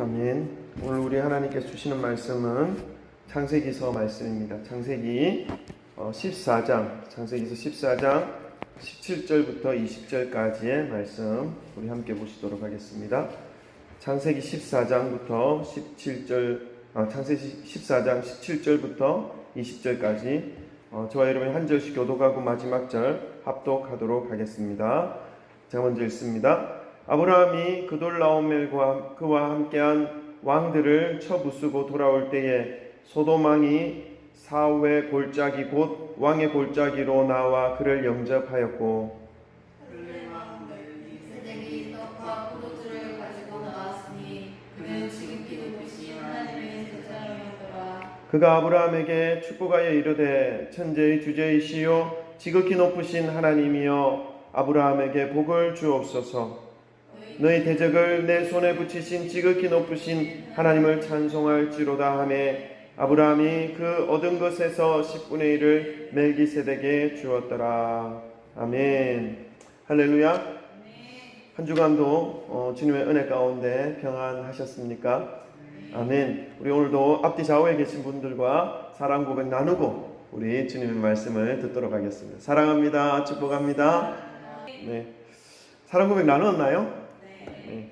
아멘. 오늘 우리 하나님께서 주시는 말씀은 창세기서 말씀입니다. 창세기 어, 14장, 창세기서 14장 17절부터 20절까지의 말씀 우리 함께 보시도록 하겠습니다. 창세기 14장부터 17절, 아, 창세기 14장 17절부터 20절까지 어, 저와 여러분이 한 절씩 교독하고 마지막 절 합독하도록 하겠습니다. 제가 먼저 읽습니다. 아브라함이 그돌라오멜과 그와 함께한 왕들을 쳐부수고 돌아올 때에 소돔왕이 사후의 골짜기 곧 왕의 골짜기로 나와 그를 영접하였고. 그가 아브라함에게 축복하여 이르되 천재의 주제이시요 지극히 높으신 하나님이여 아브라함에게 복을 주옵소서 너희 대적을 내 손에 붙이신 지극히 높으신 하나님을 찬송할지로다 하매 아브라함이 그 얻은 것에서 10분의 1을 멜기세덱에 주었더라. 아멘. 할렐루야. 한 주간도 어, 주님의 은혜 가운데 평안하셨습니까? 아멘. 우리 오늘도 앞뒤 좌우에 계신 분들과 사랑 고백 나누고 우리 주님의 말씀을 듣도록 하겠습니다. 사랑합니다. 축복합니다. 네. 사랑 고백 나누었나요? 네.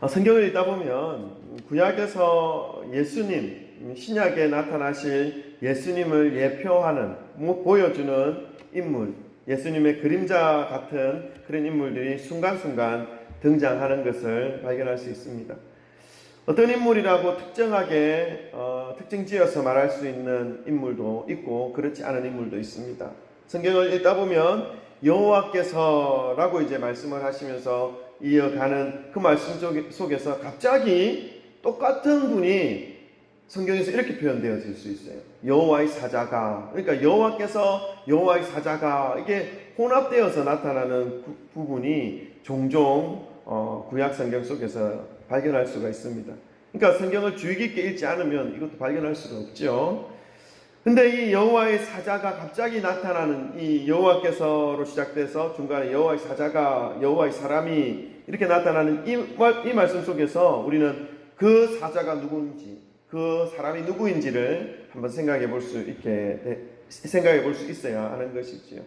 어, 성경을 읽다 보면 구약에서 예수님, 신약에 나타나실 예수님을 예표하는, 뭐 보여주는 인물, 예수님의 그림자 같은 그런 인물들이 순간순간 등장하는 것을 발견할 수 있습니다. 어떤 인물이라고 특정하게 어, 특정 지어서 말할 수 있는 인물도 있고 그렇지 않은 인물도 있습니다. 성경을 읽다 보면 여호와께서라고 이제 말씀을 하시면서 이어가는 그 말씀 속에서 갑자기 똑같은 분이 성경에서 이렇게 표현되어질 수 있어요. 여호와의 사자가 그러니까 여호와께서 여호와의 사자가 이게 혼합되어서 나타나는 구, 부분이 종종 어, 구약 성경 속에서 발견할 수가 있습니다. 그러니까 성경을 주의 깊게 읽지 않으면 이것도 발견할 수가 없죠. 근데 이 여호와의 사자가 갑자기 나타나는 이 여호와께서로 시작돼서 중간에 여호와의 사자가 여호와의 사람이 이렇게 나타나는 이, 이 말씀 속에서 우리는 그 사자가 누구인지 그 사람이 누구인지를 한번 생각해 볼 수 있게 생각해 볼 수 있어야 하는 것이지요.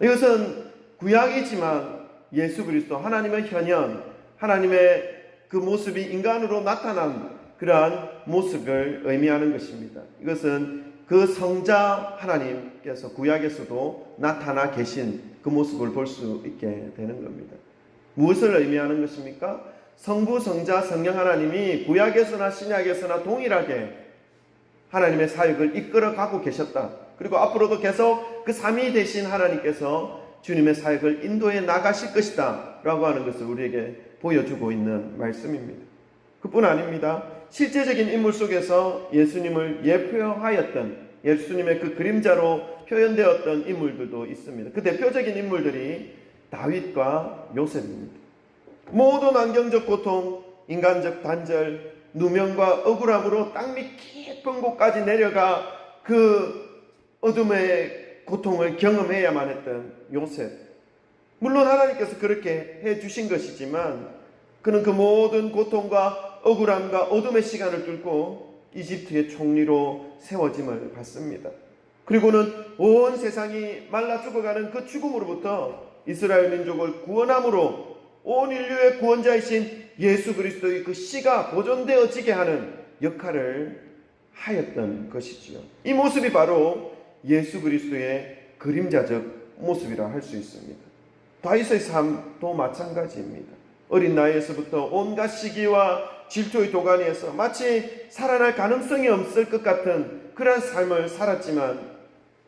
이것은 구약이지만 예수 그리스도 하나님의 현현 하나님의 그 모습이 인간으로 나타난 그러한 모습을 의미하는 것입니다. 이것은 그 성자 하나님께서 구약에서도 나타나 계신 그 모습을 볼 수 있게 되는 겁니다. 무엇을 의미하는 것입니까? 성부, 성자, 성령 하나님이 구약에서나 신약에서나 동일하게 하나님의 사역을 이끌어 가고 계셨다. 그리고 앞으로도 계속 그 삼위 되신 하나님께서 주님의 사역을 인도해 나가실 것이다. 라고 하는 것을 우리에게 보여주고 있는 말씀입니다. 그뿐 아닙니다. 실제적인 인물 속에서 예수님을 예표하였던 예수님의 그 그림자로 표현되었던 인물들도 있습니다. 그 대표적인 인물들이 다윗과 요셉입니다. 모든 환경적 고통, 인간적 단절, 누명과 억울함으로 땅 밑 깊은 곳까지 내려가 그 어둠의 고통을 경험해야만 했던 요셉. 물론 하나님께서 그렇게 해 주신 것이지만 그는 그 모든 고통과 억울함과 어둠의 시간을 뚫고 이집트의 총리로 세워짐을 받습니다. 그리고는 온 세상이 말라 죽어가는 그 죽음으로부터 이스라엘 민족을 구원함으로 온 인류의 구원자이신 예수 그리스도의 그 씨가 보존되어지게 하는 역할을 하였던 것이지요. 이 모습이 바로 예수 그리스도의 그림자적 모습이라 할 수 있습니다. 다윗의 삶도 마찬가지입니다. 어린 나이에서부터 온갖 시기와 질투의 도가니에서 마치 살아날 가능성이 없을 것 같은 그런 삶을 살았지만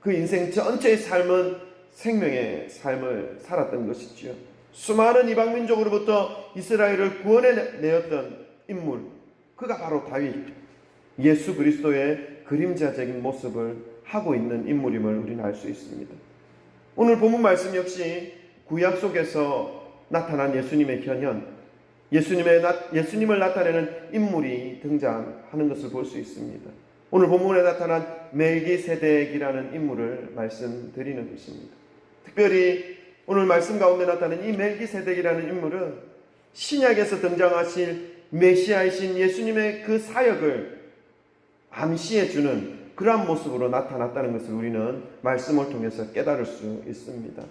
그 인생 전체의 삶은 생명의 삶을 살았던 것이지요. 수많은 이방 민족으로부터 이스라엘을 구원해 내었던 인물, 그가 바로 다윗, 예수 그리스도의 그림자적인 모습을 하고 있는 인물임을 우리는 알 수 있습니다. 오늘 본문 말씀 역시 구약 속에서 나타난 예수님의 현현, 예수님의 예수님을 나타내는 인물이 등장하는 것을 볼 수 있습니다. 오늘 본문에 나타난 멜기세덱이라는 인물을 말씀드리는 것입니다. 특별히 오늘 말씀 가운데 나타난 이 멜기세덱이라는 인물은 신약에서 등장하실 메시아이신 예수님의 그 사역을 암시해 주는 그러한 모습으로 나타났다는 것을 우리는 말씀을 통해서 깨달을 수 있습니다.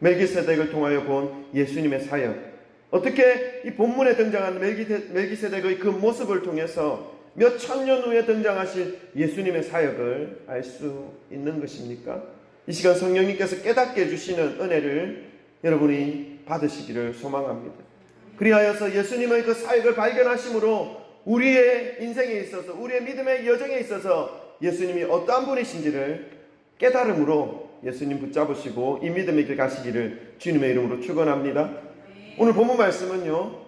멜기세덱을 통하여 본 예수님의 사역. 어떻게 이 본문에 등장한 멜기세- 멜기세덱의 그 모습을 통해서 몇 천 년 후에 등장하실 예수님의 사역을 알 수 있는 것입니까? 이 시간 성령님께서 깨닫게 해주시는 은혜를 여러분이 받으시기를 소망합니다. 그리하여서 예수님의 그 사역을 발견하심으로 우리의 인생에 있어서 우리의 믿음의 여정에 있어서 예수님이 어떠한 분이신지를 깨달음으로 예수님 붙잡으시고 이 믿음의 길 가시기를 주님의 이름으로 축원합니다. 오늘 본문 말씀은요.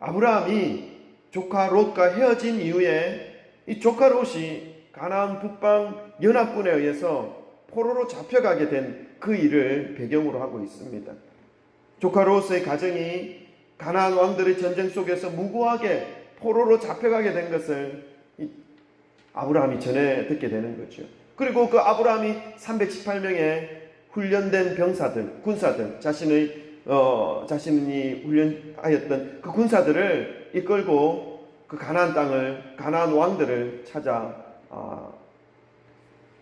아브라함이 조카 롯과 헤어진 이후에 이 조카 롯이 가나안 북방 연합군에 의해서 포로로 잡혀가게 된 그 일을 배경으로 하고 있습니다. 조카 롯의 가정이 가나안 왕들의 전쟁 속에서 무고하게 포로로 잡혀가게 된 것을 이 아브라함이 전해 듣게 되는 거죠. 그리고 그 아브라함이 318명의 훈련된 병사들, 군사들, 자신의 어, 자신이 훈련하였던 그 군사들을 이끌고 그 가나안 땅을 가나안 왕들을 찾아 아,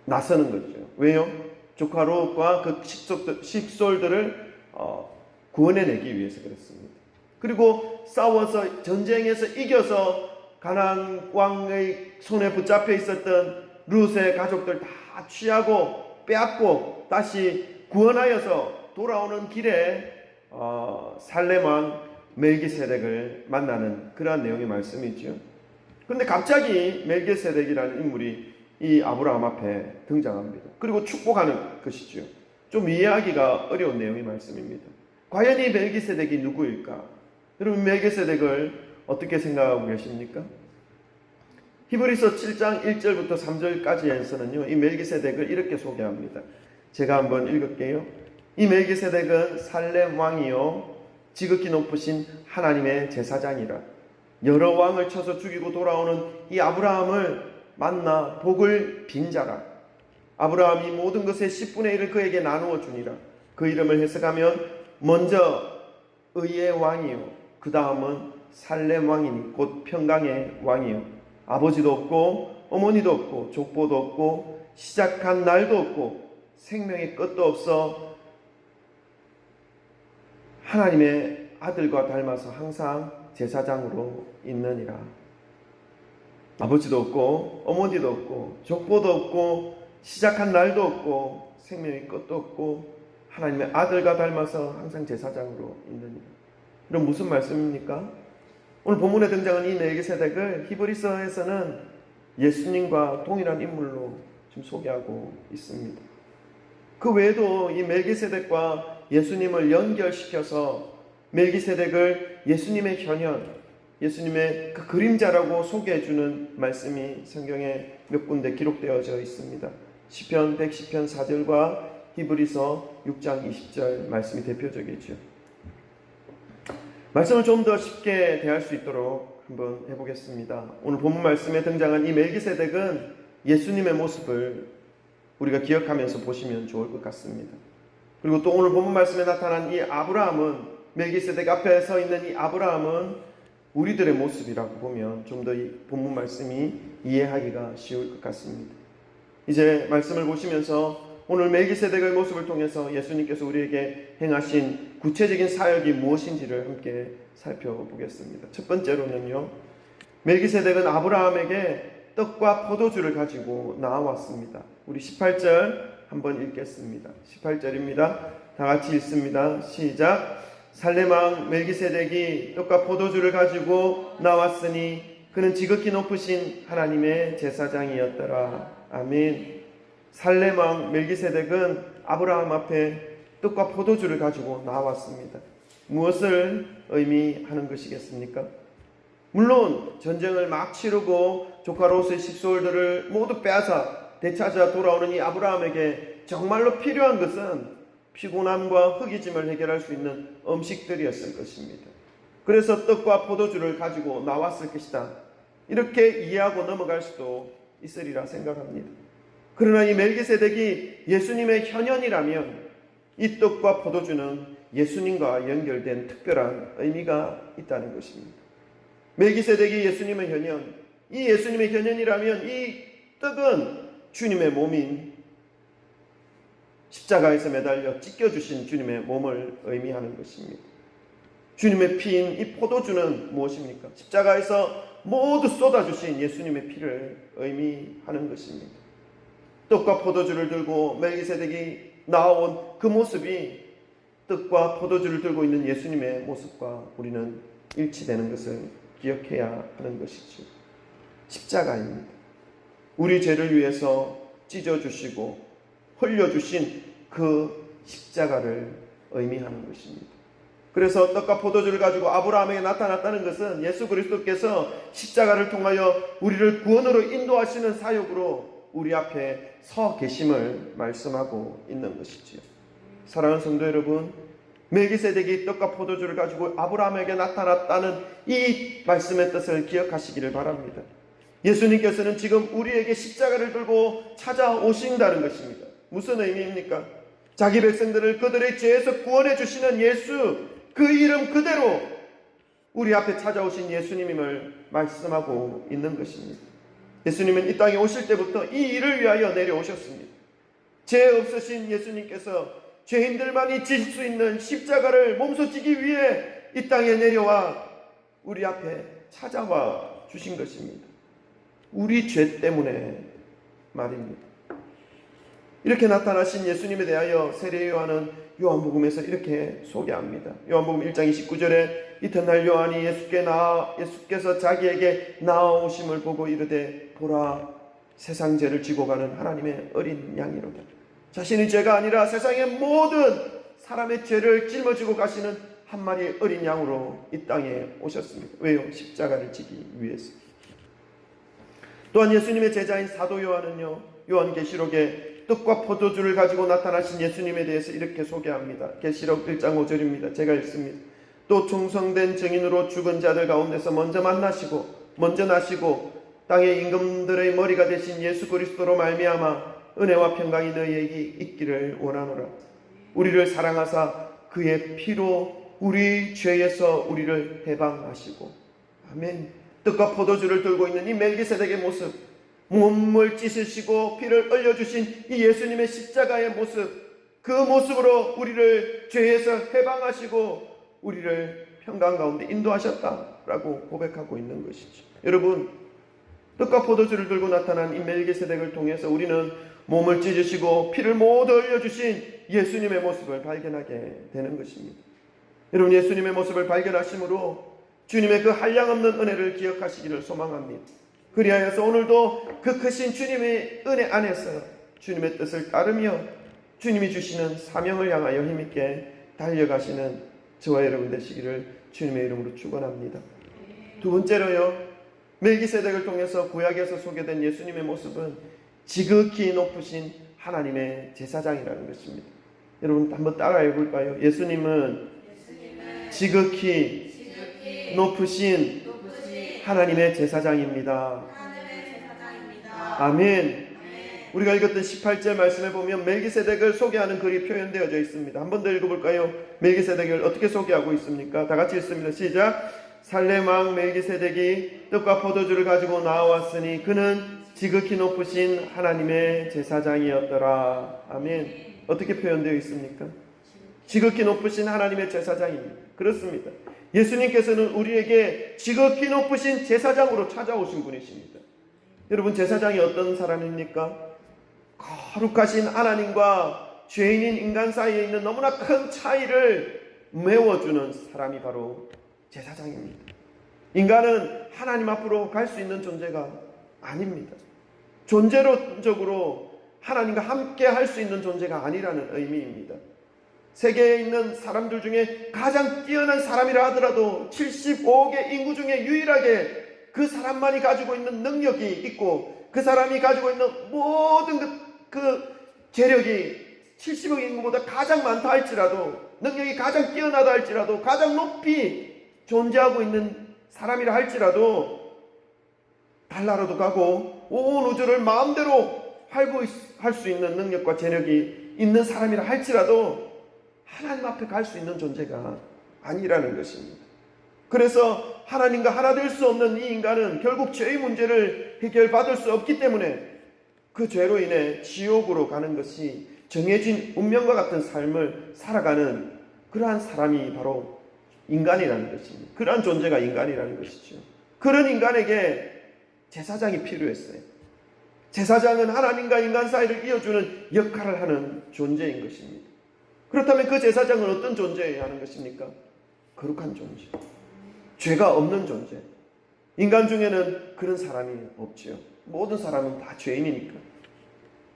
나서는 거죠. 왜요? 조카 롯과 그 식솔들, 식솔들을 어, 구원해내기 위해서 그렇습니다. 그리고 싸워서 전쟁에서 이겨서 가나안 왕의 손에 붙잡혀 있었던 룻의 가족들 다 취하고 빼앗고 다시 구원하여서 돌아오는 길에 어, 살레망 멜기세덱을 만나는 그러한 내용의 말씀이죠. 그런데 갑자기 멜기세덱이라는 인물이 이 아브라함 앞에 등장합니다. 그리고 축복하는 것이죠. 좀 이해하기가 어려운 내용의 말씀입니다. 과연 이 멜기세덱이 누구일까? 여러분 멜기세덱을 어떻게 생각하고 계십니까? 히브리서 7장 1절부터 3절까지에서는요. 이 멜기세덱을 이렇게 소개합니다. 제가 한번 읽을게요. 이 멜기세덱은 살렘 왕이요 지극히 높으신 하나님의 제사장이라. 여러 왕을 쳐서 죽이고 돌아오는 이 아브라함을 만나 복을 빈 자라. 아브라함이 모든 것의 10분의 1을 그에게 나누어 주니라. 그 이름을 해석하면 먼저 의의 왕이요 그 다음은 살렘 왕이니 곧 평강의 왕이요. 아버지도 없고 어머니도 없고 족보도 없고 시작한 날도 없고 생명의 끝도 없어 하나님의 아들과 닮아서 항상 제사장으로 있느니라. 아버지도 없고 어머니도 없고 족보도 없고 시작한 날도 없고 생명의 끝도 없고 하나님의 아들과 닮아서 항상 제사장으로 있느니라. 이런 무슨 말씀입니까? 오늘 본문에 등장한 이 멜기세덱을 히브리서에서는 예수님과 동일한 인물로 지금 소개하고 있습니다. 그 외에도 이 멜기세덱과 예수님을 연결시켜서 멜기세덱을 예수님의 현현, 예수님의 그 그림자라고 소개해 주는 말씀이 성경에 몇 군데 기록되어져 있습니다. 시편 110편 4절과 히브리서 6장 20절 말씀이 대표적이죠. 말씀을 좀 더 쉽게 대할 수 있도록 한번 해보겠습니다. 오늘 본문 말씀에 등장한 이 멜기세덱은 예수님의 모습을 우리가 기억하면서 보시면 좋을 것 같습니다. 그리고 또 오늘 본문 말씀에 나타난 이 아브라함은 멜기세덱 앞에 서 있는 이 아브라함은 우리들의 모습이라고 보면 좀더이 본문 말씀이 이해하기가 쉬울 것 같습니다. 이제 말씀을 보시면서 오늘 멜기세덱의 모습을 통해서 예수님께서 우리에게 행하신 구체적인 사역이 무엇인지를 함께 살펴보겠습니다. 첫 번째로는요. 멜기세덱은 아브라함에게 떡과 포도주를 가지고 나왔습니다. 우리 18절 한번 읽겠습니다. 18절입니다. 다 같이 읽습니다. 시작. 살레망 멜기세덱이 떡과 포도주를 가지고 나왔으니 그는 지극히 높으신 하나님의 제사장이었더라. 아멘. 살레망 멜기세덱은 아브라함 앞에 떡과 포도주를 가지고 나왔습니다. 무엇을 의미하는 것이겠습니까? 물론 전쟁을 막 치르고 조카 롯의 식솔들을 모두 빼앗아 되찾아 돌아오는 이 아브라함에게 정말로 필요한 것은 피곤함과 허기짐을 해결할 수 있는 음식들이었을 것입니다. 그래서 떡과 포도주를 가지고 나왔을 것이다. 이렇게 이해하고 넘어갈 수도 있으리라 생각합니다. 그러나 이 멜기세덱이 예수님의 현현이라면 이 떡과 포도주는 예수님과 연결된 특별한 의미가 있다는 것입니다. 멜기세덱이 예수님의 현현, 이 예수님의 현현이라면 이 떡은 주님의 몸인 십자가에서 매달려 찢겨주신 주님의 몸을 의미하는 것입니다. 주님의 피인 이 포도주는 무엇입니까? 십자가에서 모두 쏟아주신 예수님의 피를 의미하는 것입니다. 떡과 포도주를 들고 멜기세덱이 나온 그 모습이 떡과 포도주를 들고 있는 예수님의 모습과 우리는 일치되는 것을 기억해야 하는 것이죠. 십자가입니다. 우리 죄를 위해서 찢어주시고 흘려주신 그 십자가를 의미하는 것입니다. 그래서 떡과 포도주를 가지고 아브라함에게 나타났다는 것은 예수 그리스도께서 십자가를 통하여 우리를 구원으로 인도하시는 사역으로 우리 앞에 서 계심을 말씀하고 있는 것이지요. 사랑하는 성도 여러분, 멜기세덱이 떡과 포도주를 가지고 아브라함에게 나타났다는 이 말씀의 뜻을 기억하시기를 바랍니다. 예수님께서는 지금 우리에게 십자가를 들고 찾아오신다는 것입니다. 무슨 의미입니까? 자기 백성들을 그들의 죄에서 구원해 주시는 예수, 그 이름 그대로 우리 앞에 찾아오신 예수님임을 말씀하고 있는 것입니다. 예수님은 이 땅에 오실 때부터 이 일을 위하여 내려오셨습니다. 죄 없으신 예수님께서 죄인들만이 질 수 있는 십자가를 몸소 지기 위해 이 땅에 내려와 우리 앞에 찾아와 주신 것입니다. 우리 죄 때문에 말입니다. 이렇게 나타나신 예수님에 대하여 세례 요한은 요한복음에서 이렇게 소개합니다. 요한복음 1장 29절에 이튿날 요한이 예수께 나 예수께서 자기에게 나아오심을 보고 이르되 보라 세상 죄를 지고 가는 하나님의 어린 양이로다. 자신의 죄가 아니라 세상의 모든 사람의 죄를 짊어지고 가시는 한 마리의 어린 양으로 이 땅에 오셨습니다. 왜요? 십자가를 지기 위해서. 또한 예수님의 제자인 사도 요한은요. 요한계시록에 떡과 포도주를 가지고 나타나신 예수님에 대해서 이렇게 소개합니다. 계시록 1장 5절입니다. 제가 읽습니다. 또 충성된 증인으로 죽은 자들 가운데서 먼저 만나시고 먼저 나시고 땅의 임금들의 머리가 되신 예수 그리스도로 말미암아 은혜와 평강이 너희에게 있기를 원하노라. 우리를 사랑하사 그의 피로 우리 죄에서 우리를 해방하시고 아멘. 떡과 포도주를 들고 있는 이 멜기세덱의 모습, 몸을 찢으시고 피를 흘려주신 이 예수님의 십자가의 모습, 그 모습으로 우리를 죄에서 해방하시고 우리를 평강 가운데 인도하셨다라고 고백하고 있는 것이죠. 여러분, 떡과 포도주를 들고 나타난 이 멜기세덱을 통해서 우리는 몸을 찢으시고 피를 모두 흘려주신 예수님의 모습을 발견하게 되는 것입니다. 여러분 예수님의 모습을 발견하심으로 주님의 그 한량없는 은혜를 기억하시기를 소망합니다. 그리하여서 오늘도 그 크신 주님의 은혜 안에서 주님의 뜻을 따르며 주님이 주시는 사명을 향하여 힘있게 달려가시는 저와 여러분 되시기를 주님의 이름으로 축원합니다. 두 번째로요. 멜기세덱을 통해서 구약에서 소개된 예수님의 모습은 지극히 높으신 하나님의 제사장이라는 것입니다. 여러분 한번 따라해 볼까요? 예수님은 지극히 높으신 하나님의 제사장입니다. 아멘. 우리가 읽었던 18절 말씀에 보면 멜기세덱을 소개하는 글이 표현되어져 있습니다. 한 번 더 읽어볼까요? 멜기세덱을 어떻게 소개하고 있습니까? 다 같이 읽습니다. 시작. 왕 멜기세덱이 떡과 포도주를 가지고 나왔으니 그는 지극히 높으신 하나님의 제사장이었더라. 아멘. 어떻게 표현되어 있습니까? 지극히 높으신 하나님의 제사장입니다. 그렇습니다. 예수님께서는 우리에게 지극히 높으신 제사장으로 찾아오신 분이십니다. 여러분 제사장이 어떤 사람입니까? 거룩하신 하나님과 죄인인 인간 사이에 있는 너무나 큰 차이를 메워주는 사람이 바로 제사장입니다. 인간은 하나님 앞으로 갈 수 있는 존재가 아닙니다. 존재론적으로 하나님과 함께 할 수 있는 존재가 아니라는 의미입니다. 세계에 있는 사람들 중에 가장 뛰어난 사람이라 하더라도 75억의 인구 중에 유일하게 그 사람만이 가지고 있는 능력이 있고 그 사람이 가지고 있는 모든 그, 그 재력이 70억 인구보다 가장 많다 할지라도 능력이 가장 뛰어나다 할지라도 가장 높이 존재하고 있는 사람이라 할지라도 달나라도 가고 온 우주를 마음대로 활보할 수 있는 능력과 재력이 있는 사람이라 할지라도 하나님 앞에 갈 수 있는 존재가 아니라는 것입니다. 그래서 하나님과 하나 될 수 없는 이 인간은 결국 죄의 문제를 해결받을 수 없기 때문에 그 죄로 인해 지옥으로 가는 것이 정해진 운명과 같은 삶을 살아가는 그러한 사람이 바로 인간이라는 것입니다. 그러한 존재가 인간이라는 것이죠. 그런 인간에게 제사장이 필요했어요. 제사장은 하나님과 인간 사이를 이어주는 역할을 하는 존재인 것입니다. 그렇다면 그 제사장은 어떤 존재여야 하는 것입니까? 거룩한 존재. 죄가 없는 존재. 인간 중에는 그런 사람이 없지요. 모든 사람은 다 죄인이니까.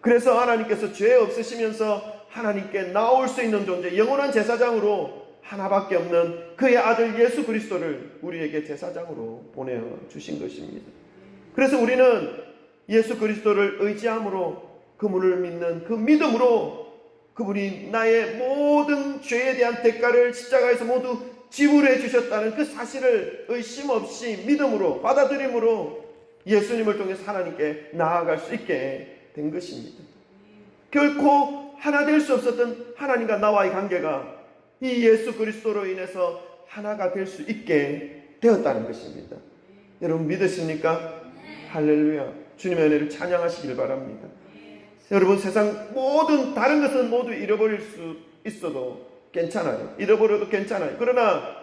그래서 하나님께서 죄 없으시면서 하나님께 나올 수 있는 존재, 영원한 제사장으로 하나밖에 없는 그의 아들 예수 그리스도를 우리에게 제사장으로 보내 주신 것입니다. 그래서 우리는 예수 그리스도를 의지함으로 그분을 믿는 그 믿음으로 그분이 나의 모든 죄에 대한 대가를 십자가에서 모두 지불해 주셨다는 그 사실을 의심 없이 믿음으로 받아들임으로 예수님을 통해서 하나님께 나아갈 수 있게 된 것입니다. 결코 하나 될 수 없었던 하나님과 나와의 관계가 이 예수 그리스도로 인해서 하나가 될 수 있게 되었다는 것입니다. 여러분 믿으십니까? 할렐루야. 주님의 은혜를 찬양하시길 바랍니다. 여러분 세상 모든 다른 것은 모두 잃어버릴 수 있어도 괜찮아요. 잃어버려도 괜찮아요. 그러나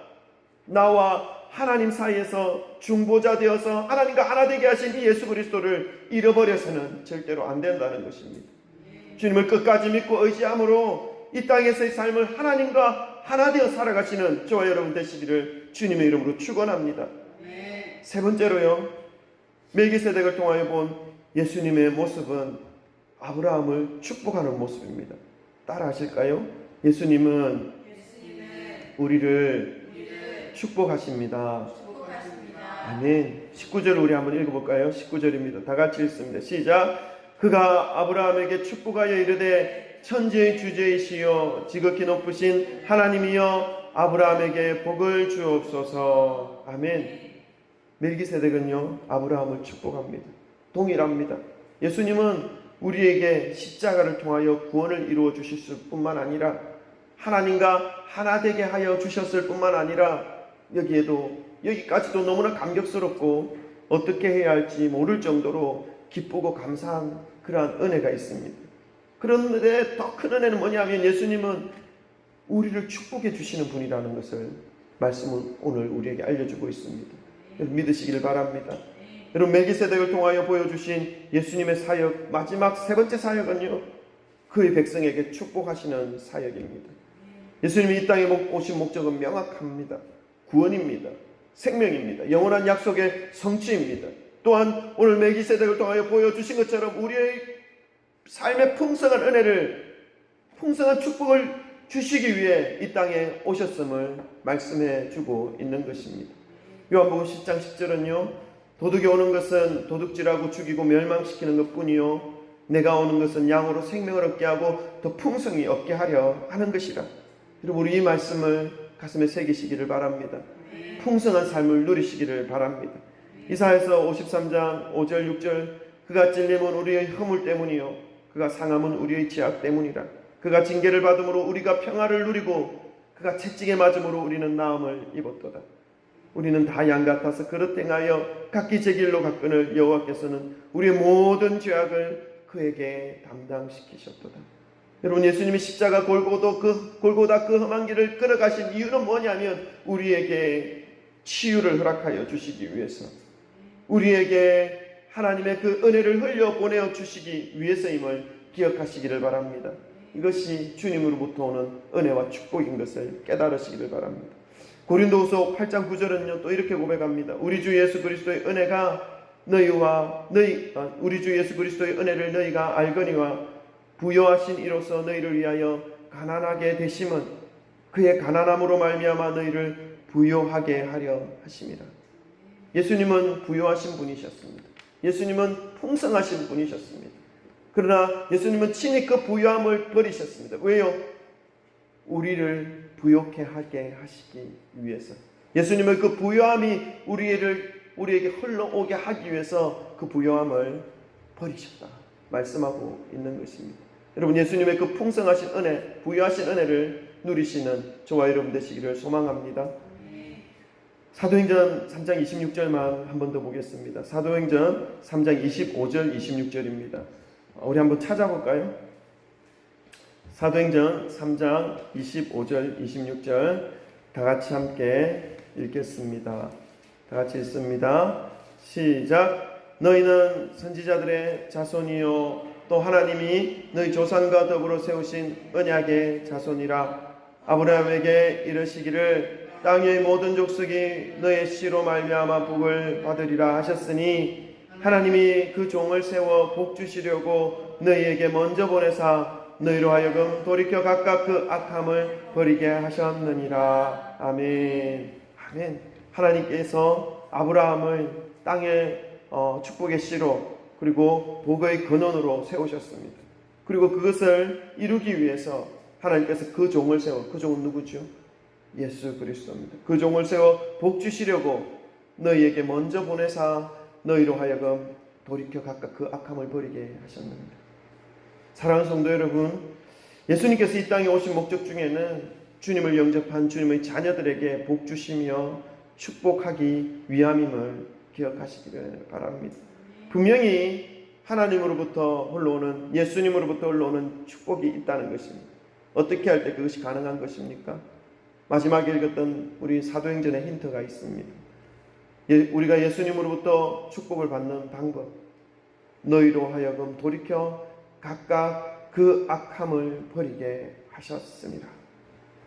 나와 하나님 사이에서 중보자 되어서 하나님과 하나 되게 하신 이 예수 그리스도를 잃어버려서는 절대로 안 된다는 것입니다. 주님을 끝까지 믿고 의지함으로 이 땅에서의 삶을 하나님과 하나 되어 살아가시는 저와 여러분 되시기를 주님의 이름으로 축원합니다. 세 번째로요. 멜기세덱을 통하여 본 예수님의 모습은 아브라함을 축복하는 모습입니다. 따라 하실까요? 예수님은 우리를 축복하십니다. 아멘. 19절 우리 한번 읽어볼까요? 19절입니다. 다 같이 읽습니다. 시작. 그가 아브라함에게 축복하여 이르되 천지의 주제이시여 지극히 높으신 하나님이여 아브라함에게 복을 주옵소서. 아멘. 멜기세덱은요 아브라함을 축복합니다. 동일합니다. 예수님은 우리에게 십자가를 통하여 구원을 이루어 주실 뿐만 아니라 하나님과 하나 되게 하여 주셨을 뿐만 아니라 여기에도 여기까지도 너무나 감격스럽고 어떻게 해야 할지 모를 정도로 기쁘고 감사한 그러한 은혜가 있습니다. 그런데 더 큰 은혜는 뭐냐면 예수님은 우리를 축복해 주시는 분이라는 것을 말씀을 오늘 우리에게 알려주고 있습니다. 믿으시기를 바랍니다. 여러분 멜기세덱을 통하여 보여주신 예수님의 사역 마지막 세 번째 사역은요 그의 백성에게 축복하시는 사역입니다. 예수님이 이 땅에 오신 목적은 명확합니다. 구원입니다. 생명입니다. 영원한 약속의 성취입니다. 또한 오늘 멜기세덱을 통하여 보여주신 것처럼 우리의 삶의 풍성한 은혜를 풍성한 축복을 주시기 위해 이 땅에 오셨음을 말씀해 주고 있는 것입니다. 요한복음 10장 10절은요. 도둑이 오는 것은 도둑질하고 죽이고 멸망시키는 것 뿐이요 내가 오는 것은 양으로 생명을 얻게 하고 더 풍성히 얻게 하려 하는 것이라. 여러분 우리 이 말씀을 가슴에 새기시기를 바랍니다. 풍성한 삶을 누리시기를 바랍니다. 이사에서 53장 5절 6절 그가 찔림은 우리의 허물 때문이요 그가 상함은 우리의 죄악 때문이라. 그가 징계를 받음으로 우리가 평화를 누리고 그가 채찍에 맞음으로 우리는 나음을 입었도다. 우리는 다 양 같아서 그릇 행하여 각기 제 길로 갔거늘 여호와께서는 우리의 모든 죄악을 그에게 담당시키셨도다. 여러분 예수님이 십자가 골고도 그 골고다 그 험한 길을 걸어가신 이유는 뭐냐면 우리에게 치유를 허락하여 주시기 위해서 우리에게 하나님의 그 은혜를 흘려 보내어 주시기 위해서임을 기억하시기를 바랍니다. 이것이 주님으로부터 오는 은혜와 축복인 것을 깨달으시기를 바랍니다. 고린도후서 8장 9절은요 또 이렇게 고백합니다. 우리 주 예수 그리스도의 은혜가 너희와 너희 아, 우리 주 예수 그리스도의 은혜를 너희가 알거니와 부여하신 이로써 너희를 위하여 가난하게 되심은 그의 가난함으로 말미암아 너희를 부여하게 하려 하심이라. 예수님은 부여하신 분이셨습니다. 예수님은 풍성하신 분이셨습니다. 그러나 예수님은 친히 그 부여함을 버리셨습니다. 왜요? 우리를 부욕해 하게 하시기 위해서. 예수님의 그 부여함이 우리를 우리에게 흘러오게 하기 위해서 그 부여함을 버리셨다. 말씀하고 있는 것입니다. 여러분 예수님의 그 풍성하신 은혜, 부여하신 은혜를 누리시는 저와 여러분 되시기를 소망합니다. 사도행전 3장 26절만 한 번 더 보겠습니다. 사도행전 3장 25절 26절입니다. 우리 한번 찾아볼까요? 사도행전 3장 25절 26절 다 같이 함께 읽겠습니다. 다 같이 읽습니다. 시작. 너희는 선지자들의 자손이요 또 하나님이 너희 조상과 더불어 세우신 언약의 자손이라 아브라함에게 이르시기를 땅의 모든 족속이 너의 씨로 말미암아 복을 받으리라 하셨으니 하나님이 그 종을 세워 복 주시려고 너희에게 먼저 보내사 너희로 하여금 돌이켜 각각 그 악함을 버리게 하셨느니라 아멘 아멘 하나님께서 아브라함을 땅의 어, 축복의 씨로 그리고 복의 근원으로 세우셨습니다. 그리고 그것을 이루기 위해서 하나님께서 그 종을 세워 그 종은 누구죠? 예수 그리스도입니다. 그 종을 세워 복 주시려고 너희에게 먼저 보내사 너희로 하여금 돌이켜 각각 그 악함을 버리게 하셨습니다. 사랑하는 성도 여러분, 예수님께서 이 땅에 오신 목적 중에는 주님을 영접한 주님의 자녀들에게 복 주시며 축복하기 위함임을 기억하시기를 바랍니다. 분명히 하나님으로부터 흘러오는 예수님으로부터 흘러오는 축복이 있다는 것입니다. 어떻게 할 때 그것이 가능한 것입니까? 마지막에 읽었던 우리 사도행전의 힌트가 있습니다. 예, 우리가 예수님으로부터 축복을 받는 방법. 너희로 하여금 돌이켜 각각 그 악함을 버리게 하셨습니다.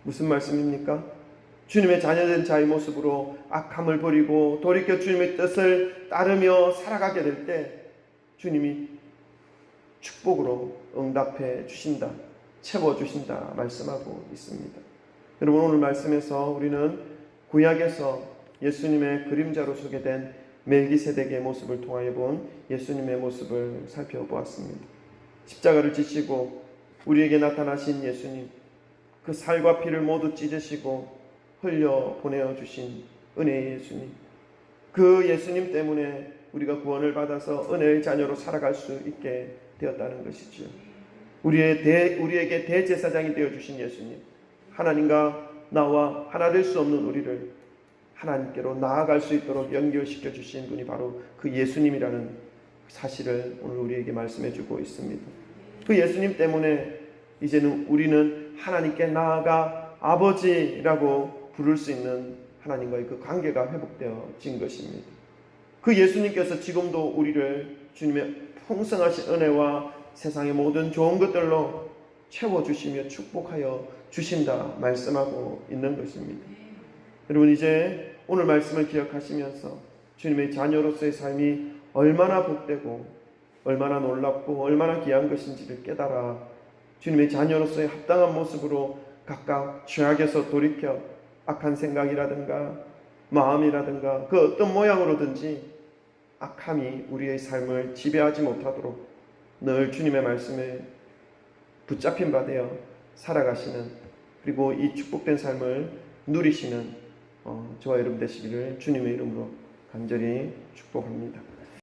무슨 말씀입니까? 주님의 자녀된 자의 모습으로 악함을 버리고 돌이켜 주님의 뜻을 따르며 살아가게 될 때 주님이 축복으로 응답해 주신다, 채워 주신다 말씀하고 있습니다. 여러분 오늘 말씀에서 우리는 구약에서 예수님의 그림자로 소개된 멜기세덱의 모습을 통하여 본 예수님의 모습을 살펴보았습니다. 십자가를 지시고 우리에게 나타나신 예수님, 그 살과 피를 모두 찢으시고 흘려 보내어 주신 은혜의 예수님. 그 예수님 때문에 우리가 구원을 받아서 은혜의 자녀로 살아갈 수 있게 되었다는 것이지요. 우리의 대, 우리에게 대제사장이 되어 주신 예수님. 하나님과 나와 하나 될 수 없는 우리를 하나님께로 나아갈 수 있도록 연결시켜 주신 분이 바로 그 예수님이라는 사실을 오늘 우리에게 말씀해 주고 있습니다. 그 예수님 때문에 이제는 우리는 하나님께 나아가 아버지라고 부를 수 있는 하나님과의 그 관계가 회복되어진 것입니다. 그 예수님께서 지금도 우리를 주님의 풍성하신 은혜와 세상의 모든 좋은 것들로 채워주시며 축복하여 주신다 말씀하고 있는 것입니다. 여러분 이제 오늘 말씀을 기억하시면서 주님의 자녀로서의 삶이 얼마나 복되고 얼마나 놀랍고 얼마나 귀한 것인지를 깨달아 주님의 자녀로서의 합당한 모습으로 각각 죄악에서 돌이켜 악한 생각이라든가 마음이라든가 그 어떤 모양으로든지 악함이 우리의 삶을 지배하지 못하도록 늘 주님의 말씀에 붙잡힌 바 되어 살아가시는 그리고 이 축복된 삶을 누리시는 어, 저와 여러분 되시기를 주님의 이름으로 간절히 축복합니다.